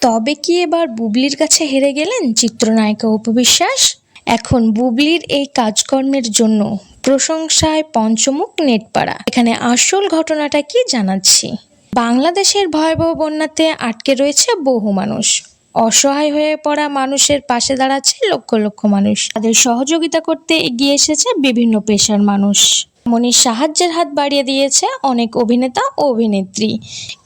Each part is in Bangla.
তবে কি এবার বুবলির কাছে হেরে গেলেন চিত্রনায়িকা উপবিশ্বাস এখন বুবলির এই কাজকর্মের জন্য প্রশংসায় পঞ্চমুখ নেটপাড়া। এখানে আসল ঘটনাটা কি জানাচ্ছি? বাংলাদেশের ভয়াবহ বন্যাতে আটকে রয়েছে বহু মানুষ। অসহায় হয়ে পড়া মানুষের পাশে দাঁড়াচ্ছে লক্ষ লক্ষ মানুষ। তাদের সহযোগিতা করতে এগিয়ে এসেছে বিভিন্ন পেশার মানুষ। মনির সাহায্যের হাত বাড়িয়ে দিয়েছে অনেক অভিনেতা ও অভিনেত্রী।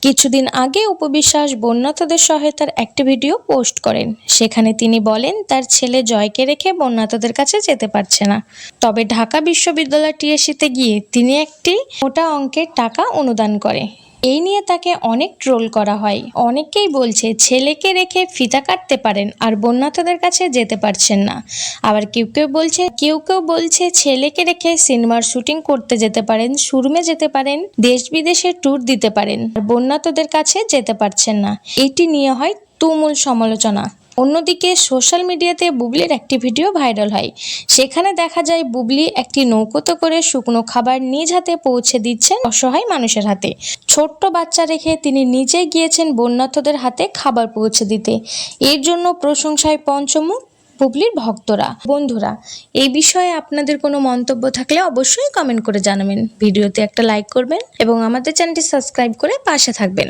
কিছুদিন আগে উপবিশ্বাস বন্যাতদের সহায়তার একটি ভিডিও পোস্ট করেন। সেখানে তিনি বলেন, তার ছেলে জয়কে রেখে বন্যাতদের কাছে যেতে পারছে না। তবে ঢাকা বিশ্ববিদ্যালয় টিএসিতে গিয়ে তিনি একটি মোটা অঙ্কের টাকা অনুদান করে। এই নিয়ে তাকে অনেক ট্রোল করা হয়। অনেকেই বলছে, ছেলেকে রেখে ফিতা কাটতে পারেন আর বন্যাতদের কাছে যেতে পারছেন না। আবার কেউ কেউ বলছে, কেউ কেউ বলছে, ছেলেকে রেখে সিনেমার শুটিং করতে যেতে পারেন সুরমে যেতে পারেন দেশ বিদেশে ট্যুর দিতে পারেন, আর বন্যাতদের কাছে যেতে পারছেন না। এটি নিয়ে হয় তুমুল সমালোচনা। অন্যদিকে সোশ্যাল মিডিয়াতে বুবলির একটি ভিডিও ভাইরাল হয়। সেখানে দেখা যায় বুবলি একটি নৌকোতে করে শুকনো খাবার নিজ হাতে পৌঁছে দিচ্ছেন অসহায় মানুষের হাতে। ছোট্ট বাচ্চা রেখে তিনি নিজে গিয়েছেন বন্যার্থদের হাতে খাবার পৌঁছে দিতে। এর জন্য প্রশংসায় পঞ্চমুখ বুবলির ভক্তরা। বন্ধুরা, এই বিষয়ে আপনাদের কোনো মন্তব্য থাকলে অবশ্যই কমেন্ট করে জানাবেন। ভিডিওতে একটা লাইক করবেন এবং আমাদের চ্যানেলটি সাবস্ক্রাইব করে পাশে থাকবেন।